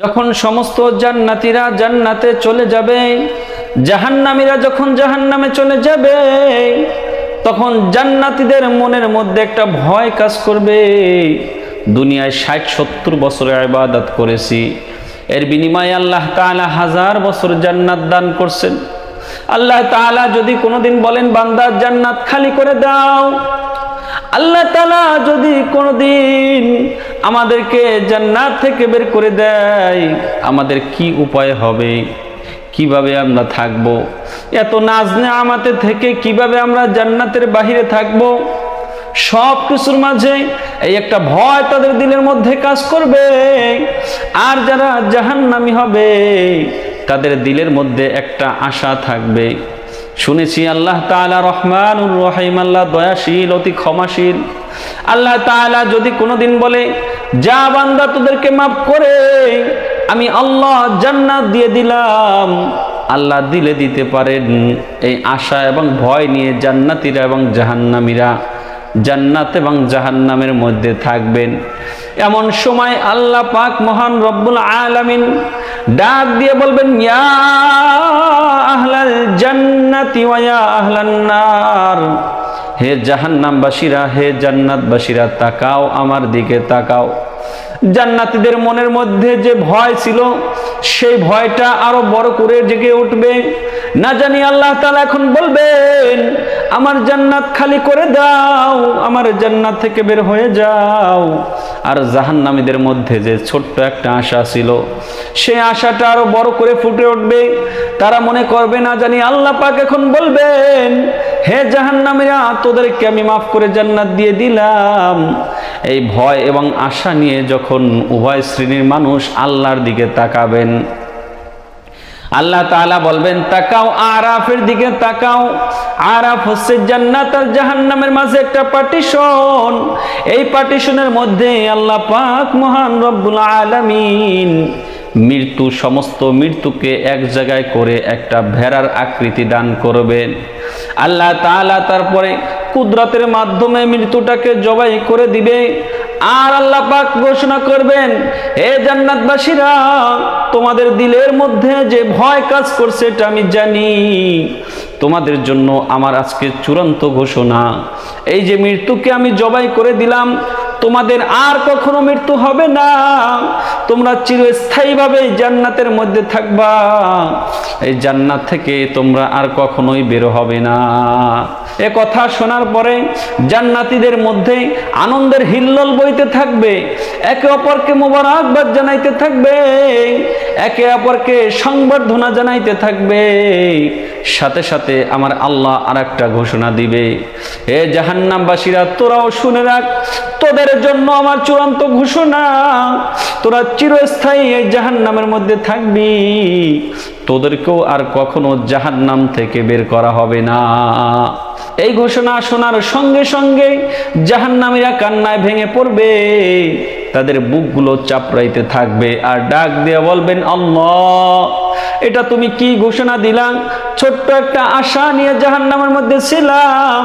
যখন সমস্ত জান্নাতিরা জান্নাতে চলে যাবে, জাহান্নামীরা যখন জাহান্নামে চলে যাবে, তখন জান্নাতীদের মনের মধ্যে একটা ভয় কাজ করবে। দুনিয়ায় ষাট, সত্তর বছরে আবাদত করেছি। এর বিনিময়ে আল্লাহ তাআলা হাজার বছর জান্নাত দান করছেন। আল্লাহ তাআলা যদি কোনোদিন বলেন বান্দার জান্নাত খালি করে দাও। আল্লাহ তালা যদি কোনোদিন আমাদেরকে জান্নাত থেকে বের করে দেয়। আমাদের কি উপায় হবে? কীভাবে আমরা থাকব? এত নাজনে আমাতে থেকে কীভাবে আমরা জান্নাতের বাহিরে থাকব? সব কিছুর মাঝে এই একটা ভয় তাদের দিলের মধ্যে কাজ করবে। আর যারা জাহান্নামি হবে, তাদের দিলের মধ্যে একটা আশা থাকবে। শুনেছি আল্লাহ তাআলা রহমানুর রহিম, আল্লাহ দয়াশীল, অতি ক্ষমাশীল। আল্লাহ তাআলা যদি কোনোদিন বলে যা বান্দা তোদেরকে মাফ করে, আমি আল্লাহ জান্নাত দিয়ে দিলাম। আল্লাহ দিলে দিতে পারেন এই আশা এবং ভয় নিয়ে জান্নাতীরা এবং জাহান্নামীরা। জান্নাত এবং জাহান্নামের মধ্যে থাকবেন। এমন সময় আল্লাহ পাক মহান রব্বুল আলামিন ডাক দিয়ে বলবেন, ইয়া আহলাল জান্নাতি ওয়া ইয়া আহলান নার। হে জাহান্নামবাসীরা, হে জান্নাতবাসীরা, তাকাও আমার দিকে, তাকাও। জান্নাতিদের মনের মধ্যে যে ভয় ছিল, সেই ভয়টা আরও বড় করে জেগে উঠবে। না জানি আল্লাহ তালা এখন বলবেন, আমার জান্নাত খালি করে দাও, আমার জান্নাত থেকে বের হয়ে যাও। আর জাহান্নামীদের মধ্যে যে ছোট্ট একটা আশা ছিল সেই আশাটা আরও বড় করে ফুটে উঠবে। তারা মনে করবে, না জানি আল্লাহ পাক এখন বলবেন, হে জাহান্নামীরা, তোদেরকে আমি মাফ করে জান্নাত দিয়ে দিলাম। এই ভয় এবং আশা নিয়ে যখন উভয় শ্রেণির মানুষ আল্লাহর দিকে তাকাবেন আল্লাহ তাআলা বলবেন, তাকাও আরাফের দিকে তাকাও। আরাফ হচ্ছে জান্নাত আর জাহান্নামের মাঝে একটা পার্টিশন। এই পার্টিশনের মধ্যে আল্লাহ পাক মহান রব্বুল আলামিন মৃত্যু, সমস্ত মৃত্যুকে এক জায়গায় করে একটা ভেড়ার আকৃতি দান করবেন। আল্লাহ তাআলা তারপরে কুদরতের মাধ্যমে মৃত্যুটাকে জবাই করে দিবে। আর আল্লাহ পাক ঘোষণা করবেন, হে জান্নাতবাসীরা, তোমাদের দিলের মধ্যে যে ভয় কাজ করছে এটা আমি জানি। তোমাদের জন্য আমার আজকে চূড়ান্ত ঘোষণা। এই যে মৃত্যুকে আমি জবাই করে দিলাম তোমাদের আর কখনো মৃত্যু হবে না। তোমরা চিরস্থায়ীভাবে জান্নাতের মধ্যে থাকবা। এই জান্নাত থেকে তোমরা আর কখনোই বের হবে না। এ কথা শোনার পরে জান্নাতীদের মধ্যে আনন্দের হিল্লোল বইতে থাকবে, একে অপরকে মোবারকবাদ জানাইতে থাকবে, একে অপরকে সংবর্ধনা জানাইতে থাকবে। সাথে সাথে আমার আল্লাহ আর একটা ঘোষণা দিবে। হে জাহান্নামবাসীরা, তোরাও শুনে রাখ, তোদের জন্য আমার চূড়ান্ত ঘোষণা, তোরা চিরস্থায়ী এই জাহান্নামের মধ্যে থাকবি। তোদেরকেও আর কখনো জাহান্নাম থেকে বের করা হবে না। এই ঘোষণা শোনার সঙ্গে সঙ্গে জাহান্নামীরা কান্নায় ভেঙে পড়বে। তাদের বুকগুলো চাপড়াইতে থাকবে আর ডাক দিয়ে বলবেন, আল্লাহ, এটা তুমি কি ঘোষণা দিলাম? ছোট্ট একটা আশা নিয়ে জাহান্নামের মধ্যে ছিলাম।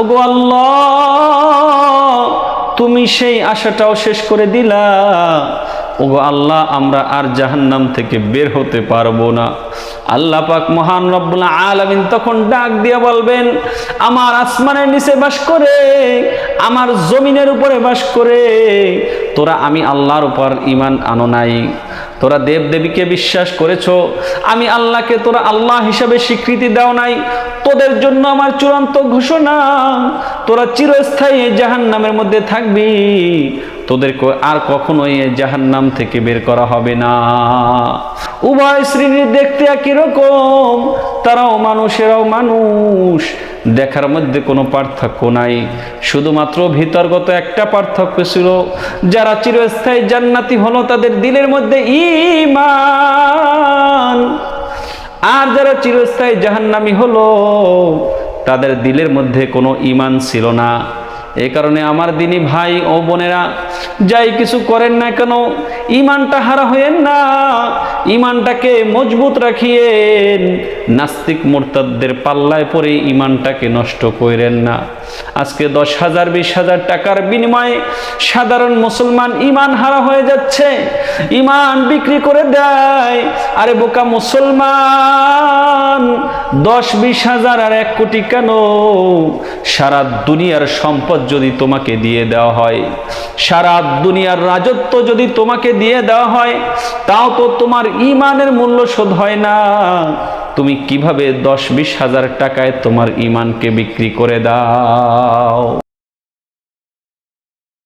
ওগো আল্লাহ, তুমি সেই আশাটাও শেষ করে দিলা। ওগো আল্লাহ, আমরা আর জাহান্নাম থেকে বের হতে পারব না। আল্লাহ পাক মহান রব্বুল আলামিন তখন ডাক দিয়ে বলবেন, আমার আসমানের নিচে বাস করে, আমার জমিনের উপরে বাস করে তোরা আমি আল্লাহর উপর ইমান আনো নাই। তোরা দেব দেবীকে বিশ্বাস করেছ, আমি আল্লাহকে তোরা আল্লাহ হিসাবে স্বীকৃতি দাও নাই। তোদের জন্য আমার চূড়ান্ত ঘোষণা, তোরা চিরস্থায়ী জাহান নামের মধ্যে থাকবি। তোদেরকে আর কখনোই জাহান নাম থেকে বের করা হবে না। উভয় শ্রেণির দেখতে একই রকম, তারাও মানুষেরাও মানুষ। দেখার মধ্যে কোনো পার্থক্য নাই। শুধুমাত্র ভিতরগত একটা পার্থক্য ছিল, যারা চিরস্থায়ী জান্নাতি হলো তাদের দিলের মধ্যে ইমান আর যারা চিরস্থায়ী জাহান্নামি হলো, তাদের দিলের মধ্যে কোনো ইমান ছিল না। এই কারণে আমার দিনী ভাই ও বোনেরা, যাই কিছু করেন না কেন ইমানটা হারা হয়েন না। ইমানটাকে মজবুত রাখিয়েন। নাস্তিক মোরতাদদের পাল্লায় পরে ইমানটাকে নষ্ট করেন না। আজকে দশ হাজার, বিশ হাজার টাকার বিনিময়ে সাধারণ মুসলমান ইমান হারা হয়ে যাচ্ছে। ইমান বিক্রি করে দেয়। আরে বোকা মুসলমান, দশ, বিশ হাজার আর এক কোটি কেন? সারা দুনিয়ার সম্পদ যদি তোমাকে দিয়ে দেওয়া হয়, সারা দুনিয়ার রাজত্ব যদি তোমাকে দিয়ে দেওয়া হয়, তাও তো তোমার ইমানের মূল্য শোধ হয় না। তুমি কীভাবে দশ বিশ হাজার টাকায় তোমার ইমানকে বিক্রি করে দাও?